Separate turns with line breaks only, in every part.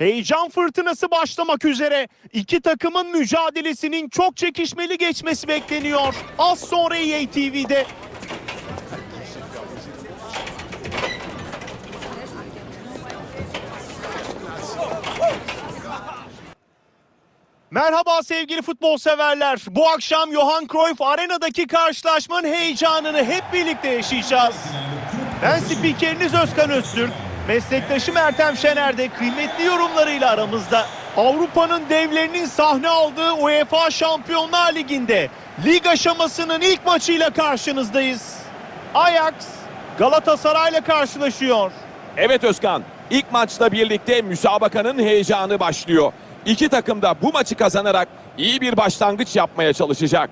Heyecan fırtınası başlamak üzere. İki takımın mücadelesinin çok çekişmeli geçmesi bekleniyor. Az sonra EA. Merhaba sevgili futbol severler. Bu akşam Johan Cruyff Arena'daki karşılaşmanın heyecanını hep birlikte yaşayacağız. Ben spikeriniz Özkan Öztürk. Meslektaşım Ertem Şener de kıymetli yorumlarıyla aramızda. Avrupa'nın devlerinin sahne aldığı UEFA Şampiyonlar Ligi'nde lig aşamasının ilk maçıyla karşınızdayız. Ajax Galatasaray'la karşılaşıyor.
Evet Özkan, ilk maçla birlikte müsabakanın heyecanı başlıyor. İki takım da bu maçı kazanarak iyi bir başlangıç yapmaya çalışacak.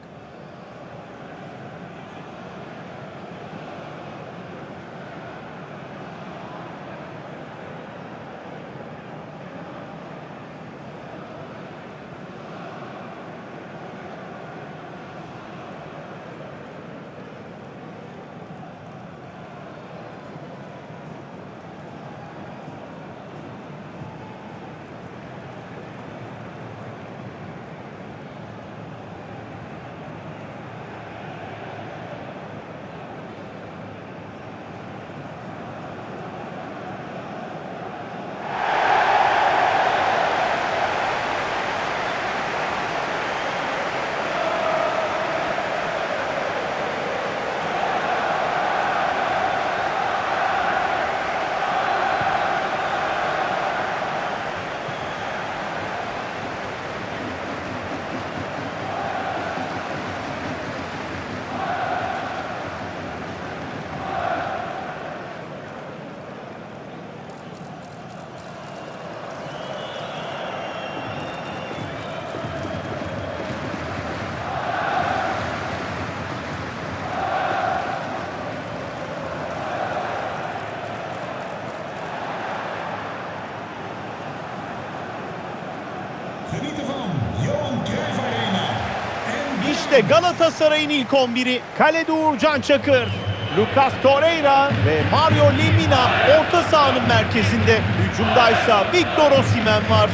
İşte Galatasaray'ın ilk 11'i. Kalede Uğurcan Çakır, Lucas Torreira ve Mario Lemina orta sahanın merkezinde. Hücumdaysa Victor Osimhen var.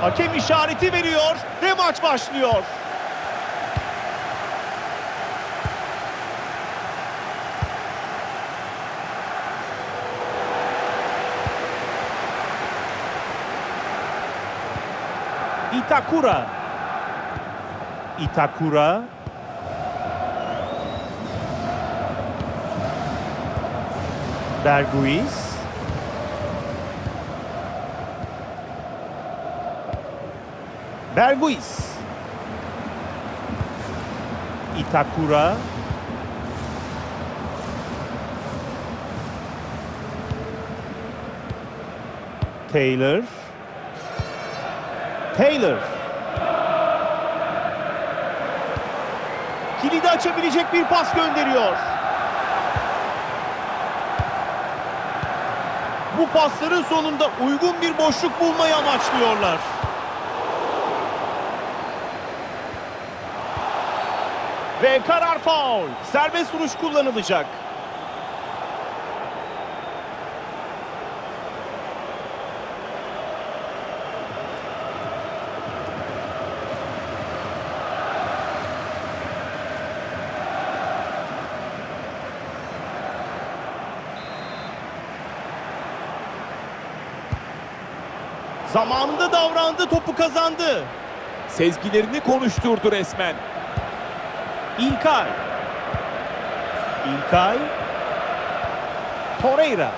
Hakem işareti veriyor ve maç başlıyor. Itakura. Itakura. Berguiz. Berguiz. Itakura. Taylor. Taylor. Kilidi açabilecek bir pas gönderiyor. Bu pasların sonunda uygun bir boşluk bulmayı amaçlıyorlar. Ve karar faul. Serbest vuruş kullanılacak. Zamanında davrandı, topu kazandı.
Sezgilerini konuşturdu resmen.
İlkay. İlkay. Torreira.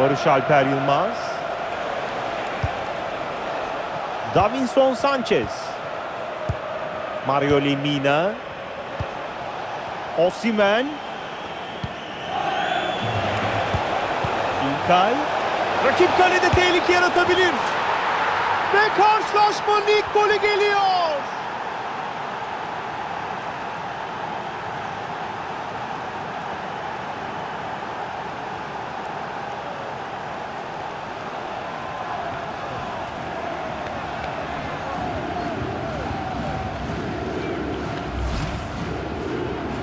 Barış Alper Yılmaz. Davinson Sanchez. Mario Lemina. Osimhen. İlkay. Rakip kalede tehlike yaratabilir. Ve karşılaşmanın ilk golü geliyor.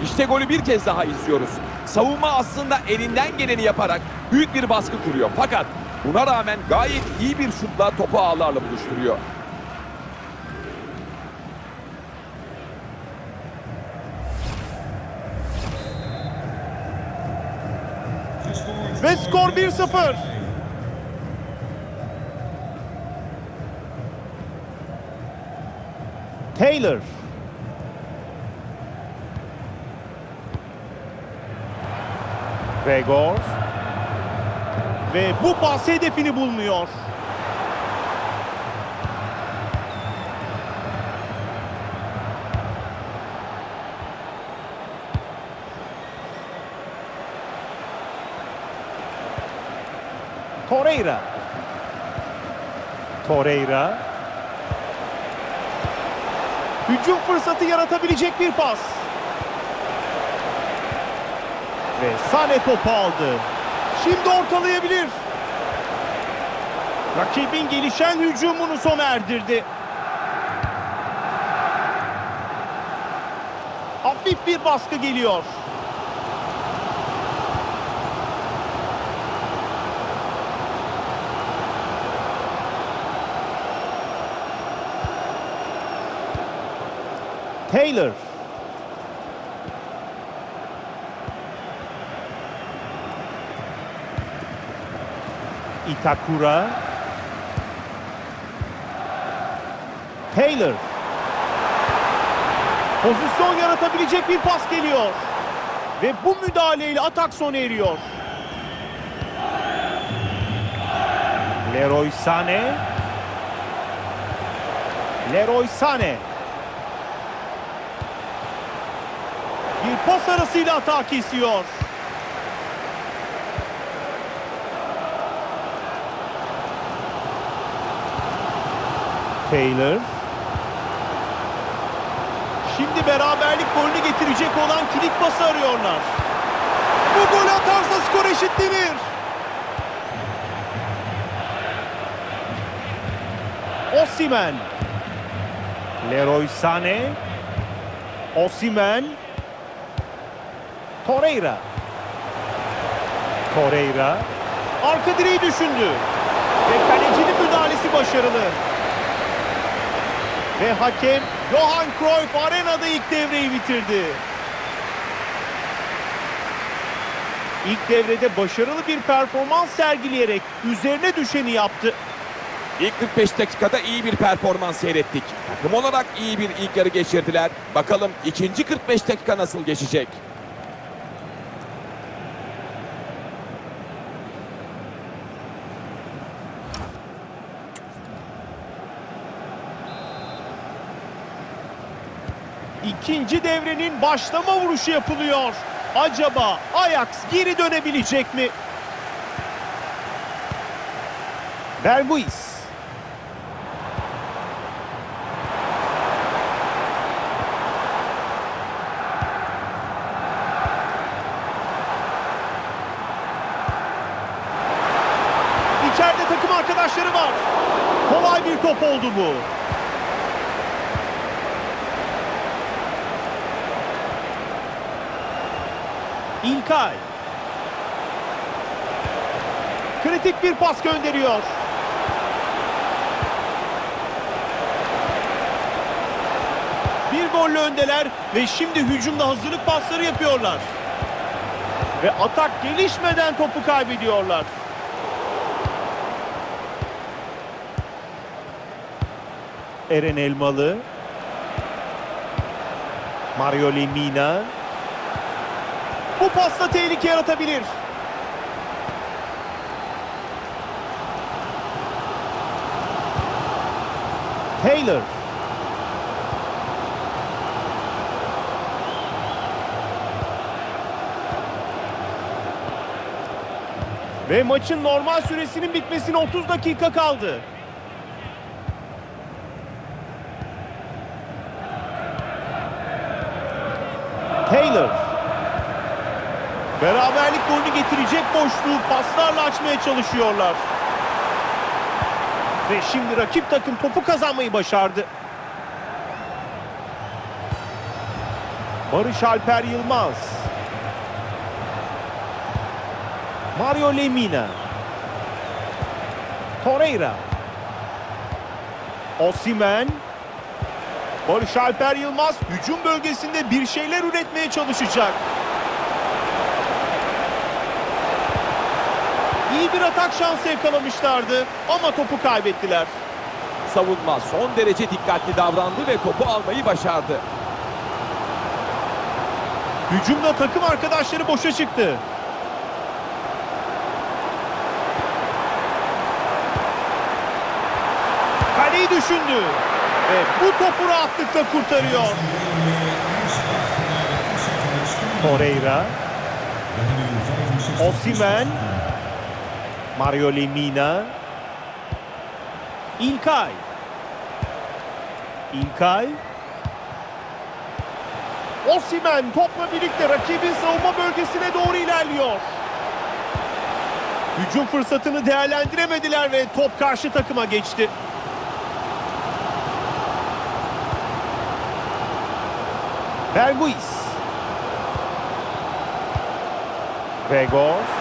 İşte golü bir kez daha izliyoruz. Savunma aslında elinden geleni yaparak büyük bir baskı kuruyor. Fakat buna rağmen gayet iyi bir şutla topu ağlarla buluşturuyor.
Ve skor 1-0. Taylor. Vegors. Ve bu pas hedefini bulmuyor. Torreira. Torreira. Hücum fırsatı yaratabilecek bir pas. Ve Sane topu aldı. Şimdi ortalayabilir. Rakibin gelişen hücumunu sona erdirdi. Hafif bir baskı geliyor. Taylor. Itakura. Taylor. Pozisyon yaratabilecek bir pas geliyor. Ve bu müdahaleyle atak sona eriyor. Leroy Sané. Leroy Sané. Bir pas arasıyla atağı kesiyor. Taylor. Şimdi beraberlik golünü getirecek olan kilit pası arıyorlar. Bu golü atarsa skor eşitlenir. Osimen. Leroy Sané. Osimen. Torreira. Torreira. Arka direği düşündü. Ve kalecinin müdahalesi başarılı. Ve hakem Johan Cruyff arenada ilk devreyi bitirdi. İlk devrede başarılı bir performans sergileyerek üzerine düşeni yaptı.
İlk 45 dakikada iyi bir performans seyrettik. Takım olarak iyi bir ilk yarı geçirdiler. Bakalım ikinci 45 dakika nasıl geçecek?
İkinci devrenin başlama vuruşu yapılıyor. Acaba Ajax geri dönebilecek mi? Berguiz. İçeride takım arkadaşları var. Kolay bir top oldu bu. İlkay. Kritik bir pas gönderiyor. Bir golle öndeler ve şimdi hücumda hazırlık pasları yapıyorlar. Ve atak gelişmeden topu kaybediyorlar. Eren Elmalı. Mario Lemina. Bu pasta tehlike yaratabilir. Taylor. Ve maçın normal süresinin bitmesine 30 dakika kaldı. Taylor. Beraberlik golünü getirecek boşluğu paslarla açmaya çalışıyorlar. Ve şimdi rakip takım topu kazanmayı başardı. Barış Alper Yılmaz. Mario Lemina. Torreira. Osimen. Barış Alper Yılmaz hücum bölgesinde bir şeyler üretmeye çalışacak. İyi bir atak şansı yakalamışlardı ama topu kaybettiler.
Savunma son derece dikkatli davrandı ve topu almayı başardı.
Hücumda takım arkadaşları boşa çıktı. Kaleyi düşündü. Ve bu topu rahatlıkla kurtarıyor. Torreira, Osimen, Mario Lemina, İlkay. İlkay. Osimen topla birlikte rakibin savunma bölgesine doğru ilerliyor. Hücum fırsatını değerlendiremediler ve top karşı takıma geçti. Berguis. Vegos.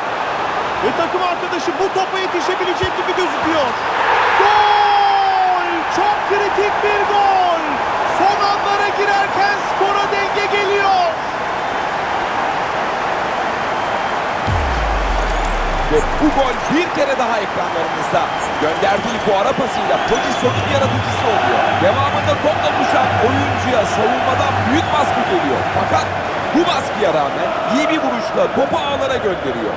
Ve takım arkadaşı bu topa yetişebilecek gibi gözüküyor. Gol! Çok kritik bir gol. Son anlara girerken skora denge geliyor.
Ve bu gol bir kere daha ekranlarımızda. Gönderdiği bu ara pasıyla pozisyonun yaratıcısı oluyor. Devamında topla buluşan oyuncuya savunmadan büyük baskı geliyor. Fakat bu baskıya rağmen iyi bir vuruşla topu ağlara gönderiyor.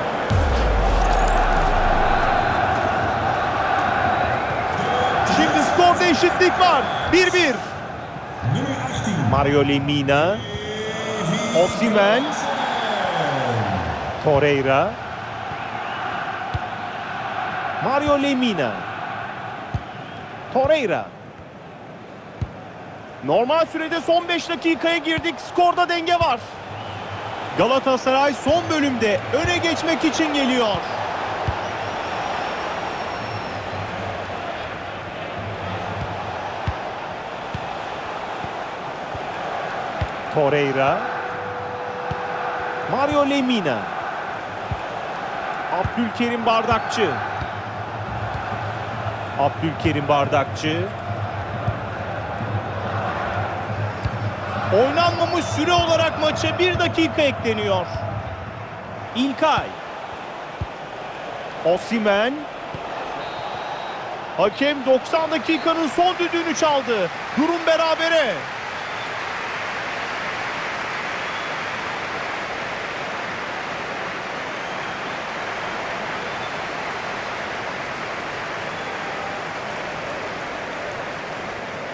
Skorda eşitlik var. 1-1.
Nummer 18.
Mario Lemina. Osimen. Torreira. Mario Lemina. Torreira. Normal sürede son 5 dakikaya girdik. Skorda denge var. Galatasaray son bölümde öne geçmek için geliyor. Torreira. Mario Lemina. Abdülkerim Bardakçı. Abdülkerim Bardakçı. Oynanmamış süre olarak maça bir dakika ekleniyor. İlkay. Osimen. Hakem 90 dakikanın son düdüğünü çaldı. Durum berabere.